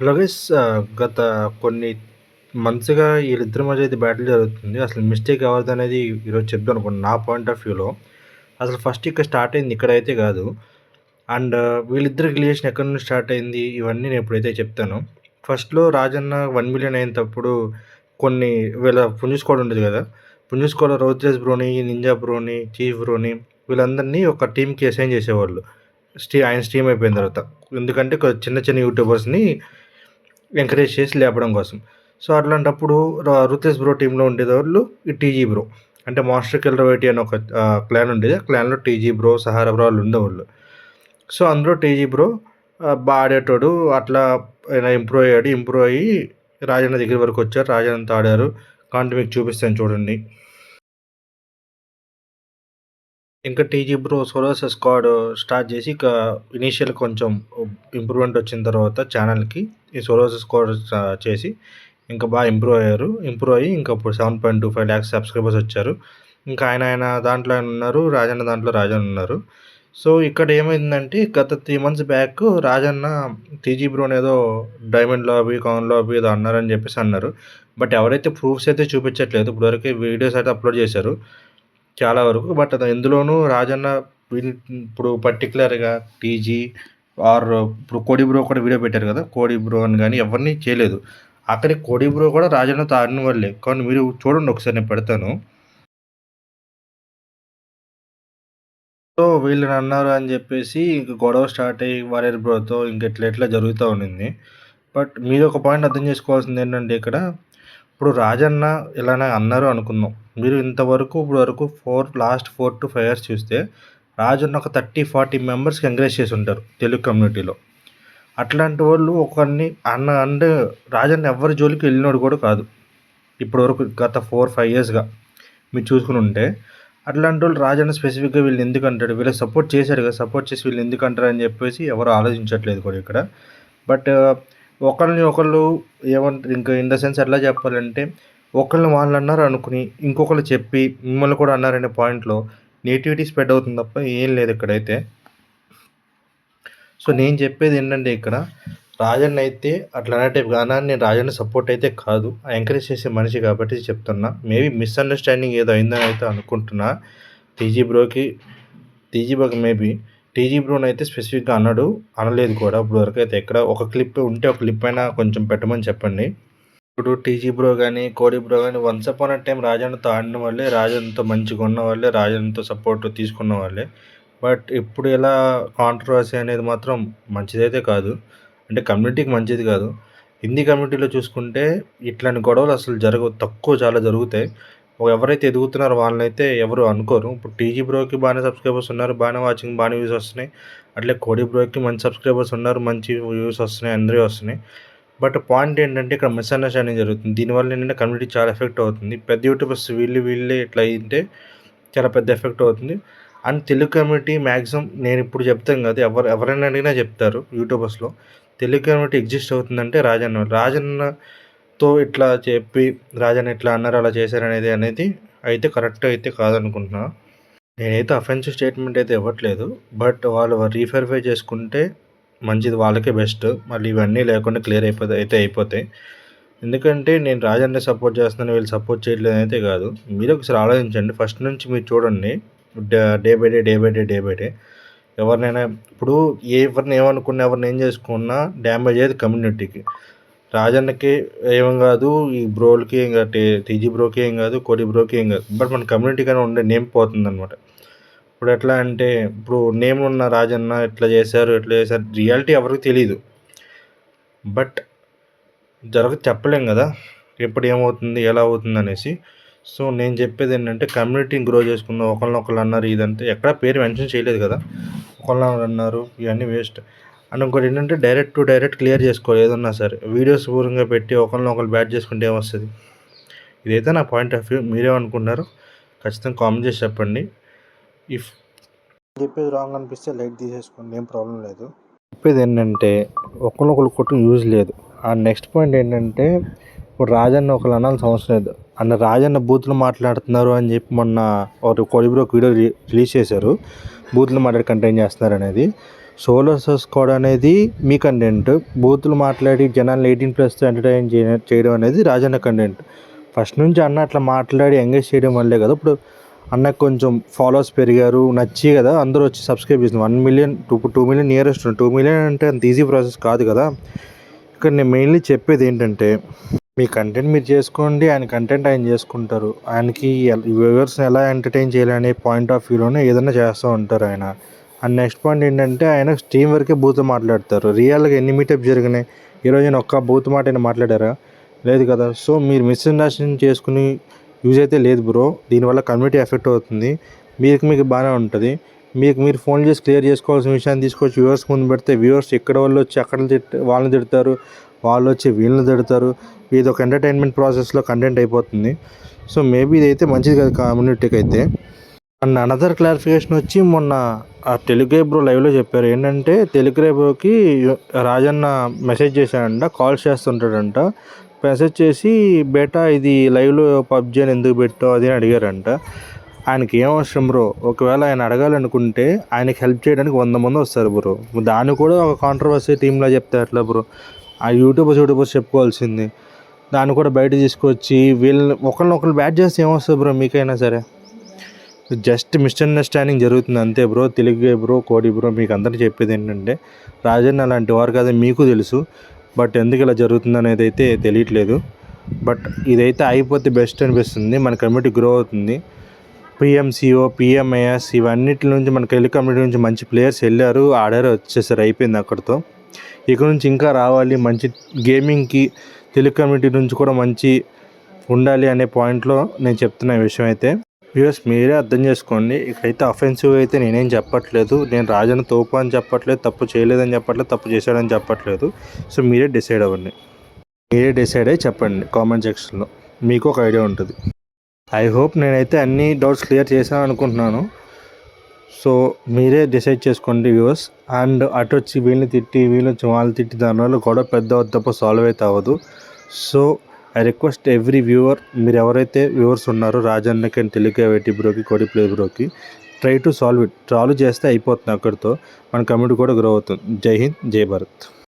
Hello guys గత కొన్ని మంత్స్‌గా వీళ్ళిద్దరి మధ్య అయితే బ్యాటిల్ జరుగుతుంది. అసలు మిస్టేక్ ఎవరిదనేది ఈరోజు చెప్తాను అనుకోండి నా పాయింట్ ఆఫ్ వ్యూలో. అసలు ఫస్ట్ ఇక్కడ స్టార్ట్ అయింది ఇక్కడైతే కాదు. అండ్ వీళ్ళిద్దరు రిలేషన్ ఎక్కడి నుంచి స్టార్ట్ అయింది ఇవన్నీ నేను ఇప్పుడైతే చెప్తాను. ఫస్ట్‌లో రాజన్న 1,000,000 అయినప్పుడు కొన్ని వీళ్ళ పుంజు ఉండేది కదా! పుంజు స్క్వాడ్‌లో బ్రోని, నింజా బ్రోని, చీఫ్ బ్రోని వీళ్ళందరినీ ఒక టీమ్‌కి అసైన్ చేసేవాళ్ళు. స్టీ ఆయన స్ట్రీమ్ అయిపోయిన తర్వాత. ఎందుకంటే చిన్న చిన్న యూట్యూబర్స్‌ని ఎంకరేజ్ చేసి లేపడం కోసం. సో, అట్లాంటప్పుడు రుతేష్ బ్రో టీంలో ఉండేవాళ్ళు ఈ టీజీ బ్రో. అంటే మాస్టర్ కిల్లర్ వైటీ అని ఒక క్లాన్ ఉండేది. ఆ క్లాన్‌లో టీజీ బ్రో, సహారా బ్రో వాళ్ళు ఉండేవాళ్ళు. సో, అందులో టీజీ బ్రో బాగా ఆడేటోడు. అట్లా ఆయన ఇంప్రూవ్ అయ్యాడు. ఇంప్రూవ్ అయ్యి రాజన్న దగ్గర వరకు వచ్చారు. రాజన్నతో ఆడారు. కాంటి మీకు చూపిస్తాను చూడండి. ఇంకా TG bro solos squad start చేసి ఇక ఇనీషియల్ కొంచెం ఇంప్రూవ్‌మెంట్ వచ్చిన తర్వాత ఛానల్కి ఈ సోలోస్ స్క్వాడ్ చేసి ఇంకా బాగా ఇంప్రూవ్ అయ్యారు. ఇంప్రూవ్ అయ్యి ఇంకా ఇప్పుడు 7.25 లాక్స్ సబ్స్క్రైబర్స్ వచ్చారు. ఇంకా ఆయన ఆయన దాంట్లో ఆయన ఉన్నారు. రాజన్న దాంట్లో రాజన్న ఉన్నారు. సో, ఇక్కడ ఏమైందంటే గత three months back Rajanna TG బ్రోన్ ఏదో డైమండ్ లాబీ, కాన్ లాబీ ఏదో అన్నారని చెప్పేసి అన్నారు. బట్ ఎవరైతే ప్రూఫ్స్ అయితే చూపించట్లేదు. ఇప్పటివరకు వీడియోస్ అయితే అప్లోడ్ చేశారు. చాలా వరకు. బట్ అది ఎందులోనూ రాజన్న ఇప్పుడు పర్టికులర్గా టీజీ ఆర్ ఇప్పుడు కోడి బ్రో కూడా వీడియో పెట్టారు కదా! కోడి బ్రో అని కానీ ఎవరిని చేయలేదు. అక్కడ కోడి బ్రో కూడా రాజన్న తాడిన వాళ్ళే. కానీ మీరు చూడండి ఒకసారి నేను పెడతాను. సో, వీళ్ళని అన్నారు అని చెప్పేసి ఇంక గొడవ స్టార్ట్ అయ్యి వారియర్ బ్రోతో ఇంక ఇట్లా ఇట్లా జరుగుతూ ఉండింది. బట్ మీరు ఒక పాయింట్ అర్థం చేసుకోవాల్సింది ఏంటంటే ఇక్కడ ఇప్పుడు రాజన్న ఇలానే అన్నారు అనుకుందాం. మీరు ఇంతవరకు ఇప్పుడు వరకు ఫోర్ లాస్ట్ 4-5 ఇయర్స్ చూస్తే రాజన్న ఒక 30, 40 మెంబర్స్‌కి ఎంకరేజ్ చేసి ఉంటారు తెలుగు కమ్యూనిటీలో. అట్లాంటి వాళ్ళు ఒకరిని అన్న అండ్ రాజన్న ఎవరి జోలికి వెళ్ళినోడు కూడా కాదు. ఇప్పటివరకు గత 4, 5 ఇయర్స్‌గా మీరు చూసుకుని ఉంటే అట్లాంటి వాళ్ళు రాజన్న స్పెసిఫిక్‌గా వీళ్ళు ఎందుకు అంటాడు? వీళ్ళు సపోర్ట్ చేశాడు కదా! సపోర్ట్ చేసి వీళ్ళు ఎందుకు అంటారని చెప్పేసి ఎవరు ఆలోచించట్లేదు కూడా ఇక్కడ. బట్ ఒకరిని ఒకళ్ళు ఏమంటారు ఇంకా ఇన్ ద సెన్స్ ఎట్లా చెప్పాలంటే ఒకళ్ళని వాళ్ళు అన్నారు అనుకుని ఇంకొకళ్ళు చెప్పి మిమ్మల్ని కూడా అన్నారనే పాయింట్‌లో నేటివిటీ స్ప్రెడ్ అవుతుంది తప్ప ఏం లేదు ఇక్కడైతే. సో, నేను చెప్పేది ఏంటంటే ఇక్కడ రాజన్న అయితే అట్లా అనే టైప్ నేను రాజన్న సపోర్ట్ అయితే కాదు. ఎంకరేజ్ చేసే మనిషి కాబట్టి చెప్తున్నా. మేబీ మిస్‌అండర్‌స్టాండింగ్ ఏదో అయిందని అయితే అనుకుంటున్నా. టీజీ బ్రోకి టీజీ బ్రోకి మేబీ టీజీ బ్రోనైతే స్పెసిఫిక్‌గా అన్నాడు. అనలేదు కూడా ఇప్పటివరకు అయితే ఎక్కడ ఒక క్లిప్ ఉంటే ఒక క్లిప్ అయినా కొంచెం పెట్టమని చెప్పండి. ఇప్పుడు టీజీ బ్రో కానీ కోడి బ్రో కానీ వన్స్ అపాన్ టైం టైమ్ ఆడిన వాళ్ళే. రాజన్తో మంచిగా ఉన్న వాళ్ళే. రాజన్తో సపోర్ట్ తీసుకున్న వాళ్ళే. బట్ ఇప్పుడు ఎలా కాంట్రవర్సీ అనేది మాత్రం మంచిదైతే కాదు. అంటే కమ్యూనిటీకి మంచిది కాదు. హిందీ కమ్యూనిటీలో చూసుకుంటే ఇట్లాంటి గొడవలు అసలు జరగవు. తక్కువ చాలా జరుగుతాయి. ఎవరైతే ఎదుగుతున్నారో వాళ్ళనైతే ఎవరు అనుకోరు. ఇప్పుడు టీజీ బ్రోకి బాగానే సబ్స్క్రైబర్స్ ఉన్నారు. బాగానే వాచింగ్ బాగానే వ్యూస్ వస్తున్నాయి. అట్లే కోడి బ్రోకి మంచి సబ్స్క్రైబర్స్ ఉన్నారు. మంచి వ్యూస్ వస్తున్నాయి. అందరివి వస్తున్నాయి. బట్ పాయింట్ ఏంటంటే ఇక్కడ మిస్‌అండర్‌స్టాండింగ్ జరుగుతుంది. దీనివల్ల ఏంటంటే కమ్యూనిటీ చాలా ఎఫెక్ట్ అవుతుంది. పెద్ద యూట్యూబర్స్ వీళ్ళు వీళ్ళే ఇట్లా అయింటే చాలా పెద్ద ఎఫెక్ట్ అవుతుంది. అండ్ తెలుగు కమ్యూనిటీ మ్యాక్సిమం నేను ఇప్పుడు చెప్తాను కదా! ఎవరు ఎవరైనా అడిగినా చెప్తారు యూట్యూబర్స్‌లో. తెలుగు కమ్యూనిటీ ఎగ్జిస్ట్ అవుతుందంటే రాజన్న రాజన్న. తో ఇట్లా చెప్పి రాజన్న ఇట్లా అన్నారు అలా చేశారనేది అనేది అయితే కరెక్ట్ అయితే కాదనుకుంటున్నా. నేనైతే అఫెన్సివ్ స్టేట్మెంట్ అయితే ఇవ్వట్లేదు. బట్ వాళ్ళు రీఫెరిఫై చేసుకుంటే మంచిది వాళ్ళకే బెస్ట్. మళ్ళీ ఇవన్నీ లేకుండా క్లియర్ అయిపోతే అయితే అయిపోతాయి. ఎందుకంటే నేను రాజన్నే సపోర్ట్ చేస్తున్నాను. వీళ్ళు సపోర్ట్ చేయట్లేదు అయితే కాదు. మీరు ఒకసారి ఆలోచించండి. ఫస్ట్ నుంచి మీరు చూడండి. Day by day, day by day, day by day ఎవరినైనా ఇప్పుడు ఎవరిని ఏమనుకున్నా ఎవరిని ఏం చేసుకున్నా డ్యామేజ్ అయ్యేది కమ్యూనిటీకి. రాజన్నకి ఏం కాదు. ఈ బ్రోలకి ఏం కాదు. టీజీ బ్రోకి ఏం కాదు. కోడి బ్రోకి ఏం కాదు. బట్ మన కమ్యూనిటీగానే ఉండే నేమ్ పోతుందనమాట. ఇప్పుడు ఎట్లా అంటే ఇప్పుడు నేమ్ ఉన్న రాజన్న ఎట్లా చేశారు, ఎట్లా చేశారు రియాలిటీ ఎవరికీ తెలియదు బట్ జరగ చెప్పలేం కదా! ఎప్పుడు ఏమవుతుంది, ఎలా అవుతుంది అనేసి సో, నేను చెప్పేది ఏంటంటే కమ్యూనిటీని గ్రో చేసుకుందాం. ఒకళ్ళనొకళ్ళు అన్నారు ఇదంటే ఎక్కడ పేరు మెన్షన్ చేయలేదు కదా! ఒకళ్ళని అన్నారు ఇవన్నీ వేస్ట్. అండ్ ఇంకోటి ఏంటంటే డైరెక్ట్ టు డైరెక్ట్ క్లియర్ చేసుకోవాలి ఏదన్నా సరే. వీడియోస్ దూరంగా పెట్టి ఒకళ్ళనొకళ్ళు బ్యాడ్ చేసుకుంటే ఏమొస్తది? ఇదైతే నా పాయింట్ ఆఫ్ వ్యూ. మీరేమనుకుంటున్నారు? ఖచ్చితంగా కామెంట్ చేసి చెప్పండి. ఇఫ్ చెప్పేది రాంగ్ అనిపిస్తే లైట్ తీసేసుకోండి. ఏం ప్రాబ్లమ్ లేదు. చెప్పేది ఏంటంటే ఒకళ్ళనొకళ్ళు కొట్టుకొని యూజ్ లేదు. అండ్ నెక్స్ట్ పాయింట్ ఏంటంటే ఇప్పుడు రాజన్న ఒకళ్ళు అనాల్సిన అవసరం లేదు. అండ్ రాజన్న బూతులు మాట్లాడుతున్నారు అని చెప్పి మొన్న ఒక వీడియో రి రిలీజ్ చేశారు. బూతులు మాట్లాడి కంటెంట్ చేస్తున్నారు అనేది. సోలో స్కోడ్ అనేది మీ కంటెంట్ బూతులు మాట్లాడి జనాలు ఎయిటీన్ ప్లస్ ఎంటర్టైన్ చేయడం అనేది రాజన్న కంటెంట్ ఫస్ట్ నుంచి అన్న అట్లా మాట్లాడి ఎంగేజ్ చేయడం వల్లే కదా. ఇప్పుడు అన్నకు కొంచెం ఫాలోవర్స్ పెరిగారు నచ్చి కదా. అందరూ వచ్చి సబ్స్క్రైబ్ చేసింది one million to two million nearest two million అంటే అంత ఈజీ ప్రాసెస్ కాదు కదా. ఇక్కడ నేను మెయిన్లీ చెప్పేది ఏంటంటే మీ కంటెంట్ మీరు చేసుకోండి ఆయన కంటెంట్ ఆయన చేసుకుంటారు. ఆయనకి వ్యూవర్స్ని ఎలా ఎంటర్టైన్ చేయాలనే పాయింట్ ఆఫ్ వ్యూలోనే ఏదైనా చేస్తూ ఉంటారు ఆయన. అండ్ నెక్స్ట్ పాయింట్ ఏంటంటే ఆయన స్టీమ్ వరకే బూత్ మాట్లాడతారు. రియల్గా ఎన్ని మీటప్ జరిగినాయి? ఈరోజు నేను ఒక్క బూత్ మాట అయినా మాట్లాడారా? లేదు కదా. సో మీరు మిస్అండర్స్టాండింగ్ చేసుకుని యూజ్ అయితే లేదు బ్రో. దీనివల్ల కమ్యూనిటీ ఎఫెక్ట్ అవుతుంది. మీకు మీకు బాగానే ఉంటుంది. మీకు మీరు ఫోన్ చేసి క్లియర్ చేసుకోవాల్సిన విషయాన్ని తీసుకొచ్చి వ్యూవర్స్ ముందు పెడితే వ్యూవర్స్ ఎక్కడ వాళ్ళు వచ్చి అక్కడ తిట్ వాళ్ళని తిడతారు. వాళ్ళు వచ్చి వీళ్ళని తిడతారు. ఇది ఒక ఎంటర్టైన్మెంట్ ప్రాసెస్లో కంటెంట్ అయిపోతుంది. సో మేబీ ఇదైతే మంచిది కాదు కమ్యూనిటీకి అయితే అండ్ అనదర్ క్లారిఫికేషన్ వచ్చి మొన్న ఆ తెలుగు బ్రో లైవ్లో చెప్పారు. ఏంటంటే తెలుగు బ్రోకి రాజన్న మెసేజ్ చేశాడంట కాల్స్ చేస్తుంటాడంట. మెసేజ్ చేసి బేటా ఇది లైవ్లో పబ్జీ అని ఎందుకు పెట్టావు? అది అని అడిగారంట. ఆయనకి ఏం అవసరం బ్రో? ఒకవేళ ఆయన అడగాలనుకుంటే ఆయనకి హెల్ప్ చేయడానికి వంద మంది వస్తారు బ్రో. దాన్ని కూడా ఒక కాంట్రవర్సీ టీంలో చెప్తే అట్లా బ్రో? ఆ యూట్యూబర్స్ యూట్యూబర్స్ చెప్పుకోవాల్సింది. దాన్ని కూడా బయట తీసుకొచ్చి వీళ్ళని ఒకరిని ఒకరు బ్యాట్ చేస్తే ఏమొస్తుంది బ్రో? మీకైనా సరే. జస్ట్ మిస్అండర్స్టాండింగ్ జరుగుతుంది అంతే bro. Telugu bro Kodi bro మీకు అందరికీ చెప్పేది ఏంటంటే రాజన్ అలాంటి వారు కదా మీకు తెలుసు. బట్ ఎందుకు ఇలా జరుగుతుంది అనేది అయితే తెలియట్లేదు. బట్ ఇదైతే అయిపోతే బెస్ట్ అనిపిస్తుంది. మన కమ్యూనిటీ గ్రో అవుతుంది. పిఎంసిఓ పిఎంఏఎస్ ఇవన్నిటి నుంచి మన తెలుగు కమ్యూనిటీ నుంచి మంచి ప్లేయర్స్ వెళ్ళారు ఆడారు వచ్చేసారు అయిపోయింది అక్కడితో. ఇక్కడ నుంచి ఇంకా రావాలి మంచి గేమింగ్కి తెలుగు కమ్యూనిటీ నుంచి కూడా మంచి ఉండాలి అనే పాయింట్లో నేను చెప్తున్న విషయం అయితే. వ్యూస్ మీరే అర్థం చేసుకోండి. ఇక్కడైతే అఫెన్సివ్ అయితే నేనేం చెప్పట్లేదు. నేను రాజను తోపు అని చెప్పట్లేదు తప్పు చేయలేదని చెప్పట్లేదు తప్పు చేశాడని చెప్పట్లేదు. సో మీరే డిసైడ్ అవ్వండి. మీరే డిసైడ్ అయ్యి చెప్పండి కామెంట్ సెక్షన్లో మీకు ఒక ఐడియా ఉంటుంది. ఐ హోప్ నేనైతే అన్ని డౌట్స్ క్లియర్ చేశాను అనుకుంటున్నాను. సో మీరే డిసైడ్ చేసుకోండి వ్యూవర్స్ అండ్ అటు వచ్చి వీళ్ళని తిట్టి వీళ్ళని వాళ్ళు వాళ్ళని తిట్టి దానివల్ల గొడవ పెద్ద తప్ప సాల్వ్ అయితే అవ్వదు. So I request every viewer మీరు ఎవరైతే వ్యూవర్స్ ఉన్నారో రాజన్నకి అండ్ తెలుగు వెట్టి బ్రోకి కోడి play బ్రోకి try to solve it solve చేస్తే అయిపోతుంది అక్కడితో. మన కమ్యూనిటీ కూడా గ్రో అవుతుంది. జై హింద్ జై భారత్.